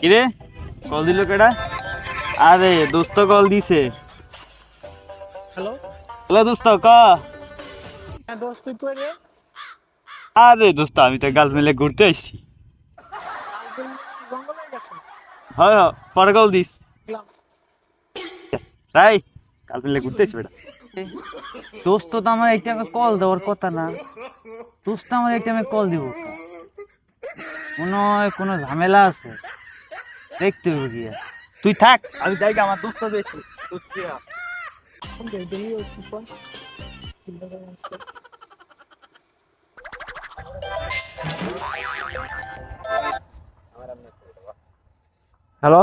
কিরে? কল দিল কেডা? আরে দোস্ত কল দিছে। হ্যালো হ্যালো দোস্ত ক? হ্যাঁ দোস্ত তুই রে? আরে দোস্ত আমি তো গাল মেলে ঘুরতে আসছি। হয় হয়, পরে কল দিস। তাই কাল মেলে ঘুরতে আসছি বেটা। দোস্ত তো আমার এই টাইমে কল দেওয়ার কথা না। দোস্ত আমার এই টাইমে কল দিব মনে হয় কোনো ঝামেলা আছে? দেখতে হবে গিয়ে। তুই থাক আমি যাই আমার দোস্ত দেখছি হ্যালো?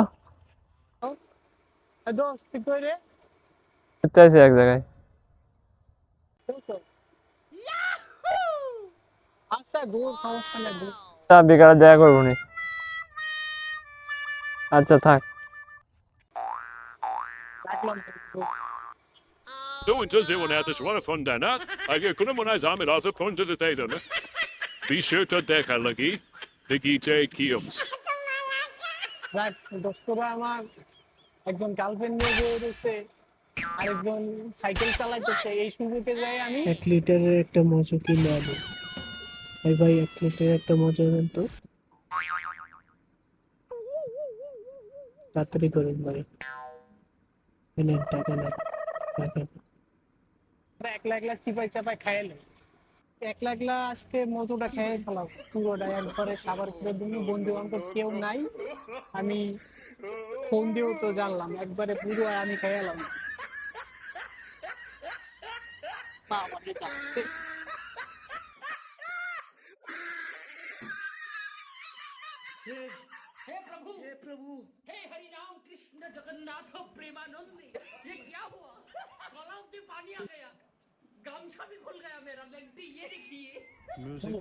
এই দোস্ত তুই কই রে এক জায়গায়। আচ্ছা দূর সমস্যা নেই দূর তা বিকালে দেখা করবো নি আচ্ছা থাক রাখলাম তো, দূর। Då inte så hon äter svåra från denna. Jag kunde man ha samma alltså på inte det tiden. Vi skjuter det lagi. Det gite kiums. রাখ দোস্তরা আমার একজন গার্লফ্রেন্ড নিয়ে বের হচ্ছে আরেকজন সাইকেল চালাইতেছে এই সুযোগে যাই আমি। এক লিটারের একটা মজা কিনে আনো। ভাই ভাই এক লিটারের একটা মজা দেন তো। তাড়াতাড়ি করুন ভাই। এনেন টাকা নেন রাখেন একলা একলা চিপাই চাপাই খাইলে একলা একলা আজকে মজুটা খেয়ে ফেলাম। পুরোটা একবারে সাবার করে দিন বন্ধু বান্ধব কেউ নাই। আমি ফোন দিয়েও তো জানলাম একবারে পুরো আমি খেয়ে এলাম। Mom प्रभु। हे प्रभु। हे हरि राम कृष्ण जगन्नाथ प्रेमानंद ये क्या हुआ? तालाब पानी आ गया। गमछा भी खुल गया मेरा लगती ये देखिए। म्यूज़िक